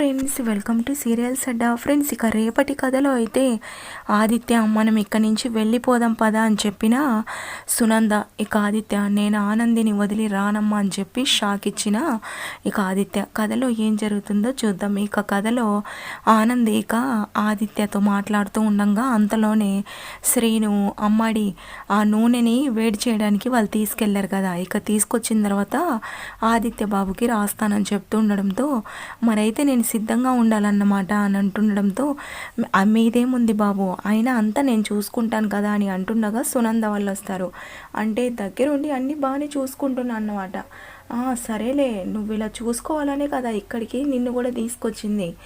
Friends welcome to serials Adda friends ఇక రేపటి కథలో అయితే ఆదిత్య మనం ఇక్కడి నుంచి వెళ్ళిపోదాం పదా అని చెప్పిన సునంద ఇక ఆదిత్య నేను ఆనందిని వదిలి రానమ్మా అని చెప్పి షాక్ ఇచ్చిన ఇక ఆదిత్య. కథలో ఏం జరుగుతుందో చూద్దాం. ఇక కథలో ఆనంద్ ఇక ఆదిత్యతో మాట్లాడుతూ ఉండగా అంతలోనే శ్రీను అమ్మాడి ఆ నూనెని వేడి చేయడానికి వాళ్ళు తీసుకెళ్ళారు కదా. ఇక తీసుకొచ్చిన తర్వాత ఆదిత్య బాబుకి రాస్తానని చెప్తూ ఉండడంతో మరైతే నేను సిద్ధంగా ఉండాలన్నమాట అని అంటుండడంతో మీదేముంది బాబు? అయినా అంతా నేను చూసుకుంటాను కదా అని అంటుండగా సునంద వాళ్ళు వస్తారు. అంటే దగ్గరుండి అన్నీ బాగానే చూసుకుంటున్నా అన్నమాట. సరేలే నువ్వు ఇలా చూసుకోవాలనే కదా ఇక్కడికి నిన్ను కూడా తీసుకొచ్చింది.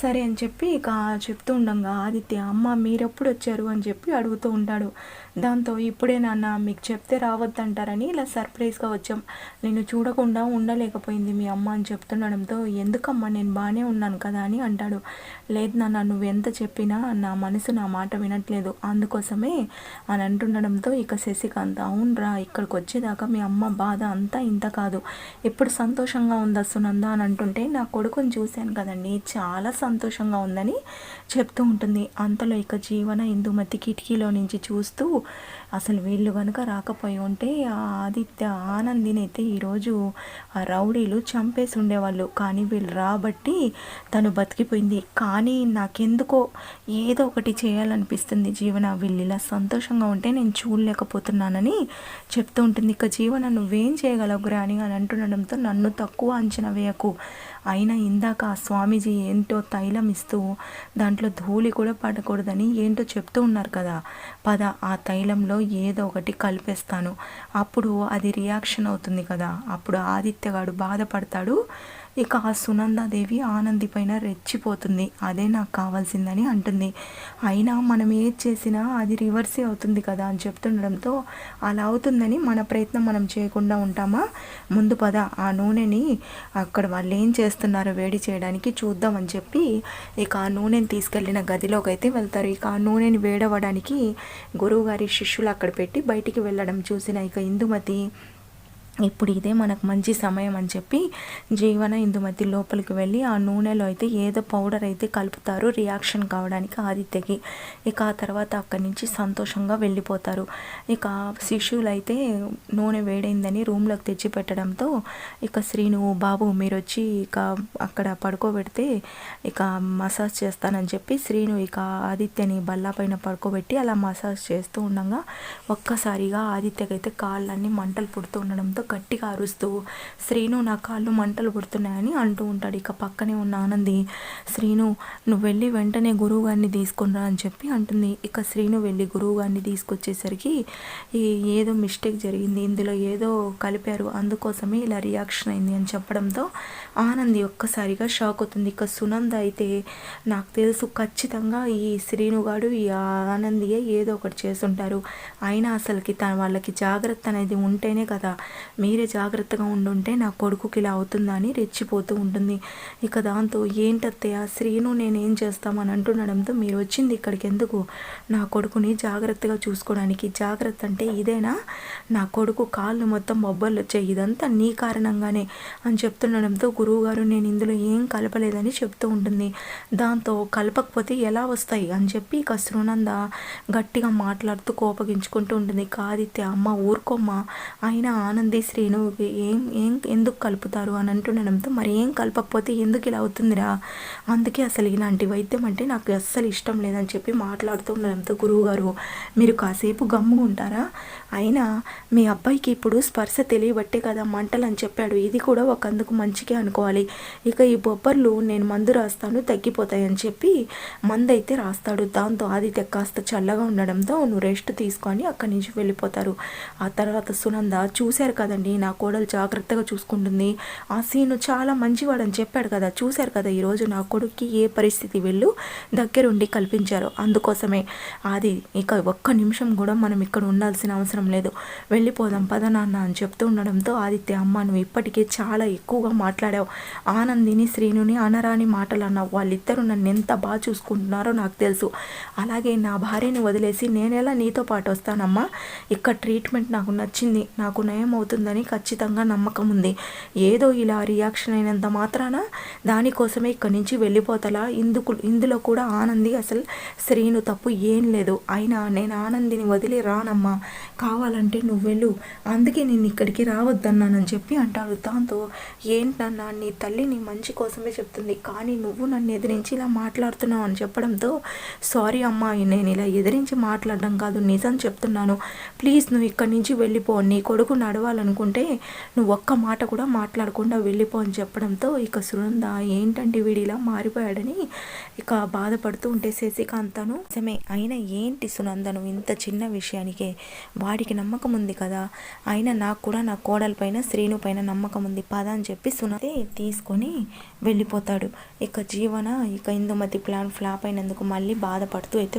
సరే అని చెప్పి ఇక చెప్తూ ఉండంగా ఆదిత్య అమ్మ మీరెప్పుడు వచ్చారు అని చెప్పి అడుగుతూ ఉంటాడు. దాంతో ఇప్పుడే నాన్న మీకు చెప్తే రావద్దంటారని ఇలా సర్ప్రైజ్గా వచ్చాం. నేను చూడకుండా ఉండలేకపోయింది మీ అమ్మ అని చెప్తుండడంతో ఎందుకమ్మా నేను బాగానే ఉన్నాను కదా అని అంటాడు. లేదు నాన్న నువ్వు ఎంత చెప్పినా నా మనసు నా మాట వినట్లేదు. అందుకోసమే అని అంటుండడంతో ఇక శశికాంత్ అవునరా ఇక్కడికి వచ్చేదాకా మీ అమ్మ బాధ అంతా ఇంత కాదు. ఇప్పుడు సంతోషంగా ఉందా సునంద అని అంటుంటే నా కొడుకుని చూశాను కదండి చాలా సంతోషంగా ఉందని చెప్తూ ఉంటుంది. అంతలో ఇక జీవన ఇందుమతి కిటికీలో నుంచి చూస్తూ అసలు వీళ్ళు కనుక రాకపోయి ఉంటే ఆ ఆదిత్య ఆనందిని అయితే ఈరోజు ఆ రౌడీలు చంపేసి ఉండేవాళ్ళు. కానీ వీళ్ళు రాబట్టి తను బతికిపోయింది. కానీ నాకెందుకో ఏదో ఒకటి చేయాలనిపిస్తుంది జీవన. వీళ్ళు ఇలా సంతోషంగా ఉంటే నేను చూడలేకపోతున్నానని చెప్తూ ఉంటుంది. ఇక జీవన నువ్వేం చేయగలవు గ్రాని అని అంటుండడంతో నన్ను తక్కువ అంచనా వేయకు. అయినా ఇందాక ఆ స్వామీజీ ఏంటో తైలం ఇస్తూ దాంట్లో ధూళి కూడా పడకూడదని ఏంటో చెప్తూ ఉన్నారు కదా. పద ఆ తైలంలో ఏదో ఒకటి కలిపేస్తాను. అప్పుడు అది రియాక్షన్ అవుతుంది కదా. అప్పుడు ఆదిత్యగాడు బాధపడతాడు. ఇక ఆ సునందాదేవి ఆనంది పైన రెచ్చిపోతుంది. అదే నాకు కావాల్సిందని అంటుంది. అయినా మనం ఏది చేసినా అది రివర్సే అవుతుంది కదా అని చెప్తుండడంతో అలా అవుతుందని మన ప్రయత్నం మనం చేయకుండా ఉంటామా? ముందు పద. ఆ నూనెని అక్కడ వాళ్ళు ఏం చేస్తున్నారో వేడి చేయడానికి చూద్దామని చెప్పి ఇక ఆ నూనెని తీసుకెళ్ళిన గదిలోకి అయితే వెళ్తారు. ఇక ఆ నూనెని వేడవడానికి గురువుగారి శిష్యులు అక్కడ పెట్టి బయటికి వెళ్ళడం చూసిన ఇక ఇందుమతి ఇప్పుడు ఇదే మనకు మంచి సమయం అని చెప్పి జీవన ఇందుమతి లోపలికి వెళ్ళి ఆ నూనెలో అయితే ఏదో పౌడర్ అయితే కలుపుతారు. రియాక్షన్ కావడానికి ఆదిత్యకి. ఇక ఆ తర్వాత అక్కడి నుంచి సంతోషంగా వెళ్ళిపోతారు. ఇక శిశువులు అయితే నూనె వేడైందని రూమ్లోకి తెచ్చి పెట్టడంతో ఇక శ్రీను బాబు మీరు వచ్చి ఇక అక్కడ పడుకోబెడితే ఇక మసాజ్ చేస్తానని చెప్పి శ్రీను ఇక ఆదిత్యని బల్లా పైన పడుకోబెట్టి అలా మసాజ్ చేస్తూ ఉండగా ఒక్కసారిగా ఆదిత్యకైతే కాళ్ళన్నీ మంటలు పుడుతూ ఉండడంతో గట్టిగా అరుస్తూ శ్రీను నా కాళ్ళు మంటలు పుడుతున్నాయని అంటూ ఉంటాడు. ఇక పక్కనే ఉన్న ఆనంది శ్రీను నువ్వు వెళ్ళి వెంటనే గురువు గారిని తీసుకునిరా అని చెప్పి అంటుంది. ఇక శ్రీను వెళ్ళి గురువు గారిని తీసుకొచ్చేసరికి ఈ ఏదో మిస్టేక్ జరిగింది. ఇందులో ఏదో కలిపారు. అందుకోసమే ఇలా రియాక్షన్ అయింది అని చెప్పడంతో ఆనంది ఒక్కసారిగా షాక్ అవుతుంది. ఇక సునంద అయితే నాకు తెలుసు ఖచ్చితంగా ఈ శ్రీనుగాడు ఈ ఆనందియే ఏదో ఒకటి చేస్తుంటారు. అయినా అసలుకి తన వాళ్ళకి జాగ్రత్త అనేది ఉంటేనే కదా మీరే జాగ్రత్తగా ఉండుంటే నా కొడుకుకి ఇలా అవుతుందా అని రెచ్చిపోతూ ఉంటుంది. ఇక దాంతో ఏంటత్తయ్య శ్రీను నేనేం చేస్తామని అంటుండడంతో మీరు వచ్చింది ఇక్కడికి ఎందుకు? నా కొడుకుని జాగ్రత్తగా చూసుకోవడానికి జాగ్రత్త అంటే ఇదేనా? నా కొడుకు కాళ్ళు మొత్తం బొబ్బర్లు వచ్చాయి. ఇదంతా నీ కారణంగానే అని చెప్తుండడంతో గురువుగారు నేను ఇందులో ఏం కలపలేదని చెప్తూ ఉంటుంది. దాంతో కలపకపోతే ఎలా వస్తాయి? అని చెప్పి ఇక సునంద గట్టిగా మాట్లాడుతూ కోపగించుకుంటూ ఉంటుంది. కాదిత్య అమ్మ ఊరుకోమ్మ. అయినా ఆనంది శ్రీను ఏం ఏం ఎందుకు కలుపుతారు అని అంటుండడంతో మరి ఏం కలపకపోతే ఎందుకు ఇలా అవుతుందిరా? అందుకే అసలు ఇలాంటి వైద్యం అంటే నాకు అస్సలు ఇష్టం లేదని చెప్పి మాట్లాడుతూ ఉండడంతో గురువుగారు మీరు కాసేపు గమ్ము ఉంటారా? అయినా మీ అబ్బాయికి ఇప్పుడు స్పర్శ తెలియబట్టే కదా మంటలు అని చెప్పాడు. ఇది కూడా ఒక అందుకు మంచికే అనుకోవాలి. ఇక ఈ బొబ్బర్లు నేను మందు రాస్తాను తగ్గిపోతాయని చెప్పి మందు అయితే రాస్తాడు. దాంతో ఆదిత్య కాస్త చల్లగా ఉండడంతో నువ్వు రెస్ట్ తీసుకొని అక్కడి నుంచి వెళ్ళిపోతారు. ఆ తర్వాత సునంద చూశారు కదా కాదండి నా కోడలు జాగ్రత్తగా చూసుకుంటుంది. ఆ సీను చాలా మంచివాడని చెప్పాడు కదా చూశారు కదా ఈరోజు నా కొడుక్కి ఏ పరిస్థితి వెళ్ళు దగ్గరుండి కల్పించారు. అందుకోసమే అది ఇక ఒక్క నిమిషం కూడా మనం ఇక్కడ ఉండాల్సిన అవసరం లేదు. వెళ్ళిపోదాం పద నాన్న అని చెప్తూ ఉండడంతో ఆదిత్య అమ్మ నువ్వు ఇప్పటికే చాలా ఎక్కువగా మాట్లాడావు. ఆనందిని శ్రీనుని అనరాని మాటలు అన్నావు వాళ్ళిద్దరూ నన్ను ఎంత బాగా చూసుకుంటున్నారో నాకు తెలుసు. అలాగే నా భార్యని వదిలేసి నేనెలా నీతో పాటు వస్తానమ్మా? ఇక్కడ ట్రీట్మెంట్ నాకు నచ్చింది నాకు నయం అవుతుంది ఉంటుందని ఖచ్చితంగా నమ్మకం ఉంది. ఏదో ఇలా రియాక్షన్ అయినంత మాత్రాన దానికోసమే ఇక్కడి నుంచి వెళ్ళిపోతలా. ఇందుకు ఇందులో కూడా ఆనంది అసలు శ్రీను తప్పు ఏం లేదు. అయినా నేను ఆనందిని వదిలి రానమ్మా. కావాలంటే నువ్వు వెళ్ళు అందుకే నేను ఇక్కడికి రావద్దన్నానని చెప్పి అంటాడు. దాంతో ఏంటన్నా నీ తల్లి నీ మంచి కోసమే చెప్తుంది. కానీ నువ్వు నన్ను ఎదిరించి ఇలా మాట్లాడుతున్నావు అని చెప్పడంతో సారీ అమ్మా నేను ఇలా ఎదిరించి మాట్లాడడం కాదు. నిజం చెప్తున్నాను. ప్లీజ్ నువ్వు ఇక్కడి నుంచి వెళ్ళిపో. నీ కొడుకు నడవాలను అనుకుంటే నువ్వు ఒక్క మాట కూడా మాట్లాడకుండా వెళ్ళిపో అని చెప్పడంతో ఇక సునంద ఏంటంటే వీడు ఇలా మారిపోయాడని ఇక బాధపడుతూ ఉంటే శశికాంతను నిజమే అయినా ఏంటి సునందను ఇంత చిన్న విషయానికే? వాడికి నమ్మకం ఉంది కదా. అయినా నాకు కూడా నా కోడలపైన శ్రీను పైన నమ్మకం ఉంది. పద అని చెప్పి సునతే తీసుకొని వెళ్ళిపోతాడు. ఇక జీవన ఇక ఇందుమతి ప్లాన్ ఫ్లాప్ అయినందుకు మళ్ళీ బాధపడుతూ అయితే